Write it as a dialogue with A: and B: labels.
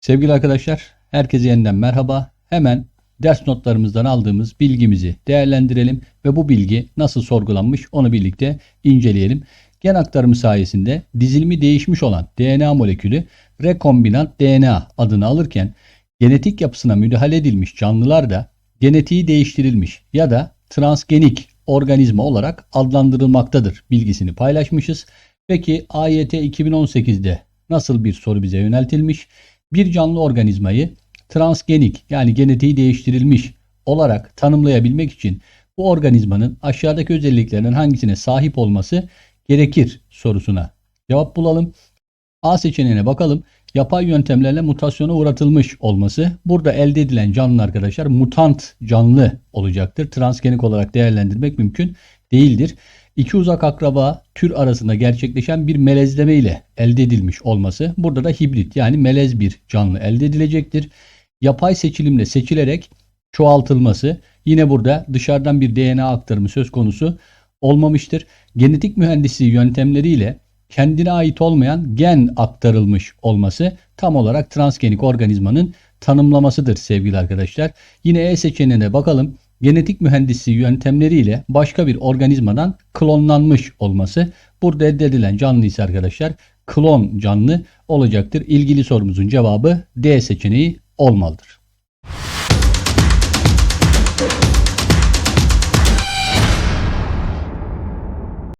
A: Sevgili arkadaşlar, herkese yeniden merhaba. Hemen ders notlarımızdan aldığımız bilgimizi değerlendirelim ve bu bilgi nasıl sorgulanmış onu birlikte inceleyelim. Gen aktarımı sayesinde dizilimi değişmiş olan DNA molekülü rekombinant DNA adını alırken genetik yapısına müdahale edilmiş canlılar da genetiği değiştirilmiş ya da transgenik organizma olarak adlandırılmaktadır bilgisini paylaşmışız. Peki AYT 2018'de nasıl bir soru bize yöneltilmiş? Bir canlı organizmayı transgenik yani genetiği değiştirilmiş olarak tanımlayabilmek için bu organizmanın aşağıdaki özelliklerden hangisine sahip olması gerekir sorusuna cevap bulalım. A seçeneğine bakalım. Yapay yöntemlerle mutasyona uğratılmış olması. Burada elde edilen canlı arkadaşlar mutant canlı olacaktır. Transgenik olarak değerlendirmek mümkün değildir. İki uzak akraba tür arasında gerçekleşen bir melezleme ile elde edilmiş olması. Burada da hibrit yani melez bir canlı elde edilecektir. Yapay seçilimle seçilerek çoğaltılması. Yine burada dışarıdan bir DNA aktarımı söz konusu olmamıştır. Genetik mühendisliği yöntemleriyle kendine ait olmayan gen aktarılmış olması tam olarak transgenik organizmanın tanımlamasıdır sevgili arkadaşlar. Yine E seçeneğine bakalım. Genetik mühendisliği yöntemleriyle başka bir organizmadan klonlanmış olması. Burada elde edilen canlı ise arkadaşlar klon canlı olacaktır. İlgili sorumuzun cevabı D seçeneği olmalıdır.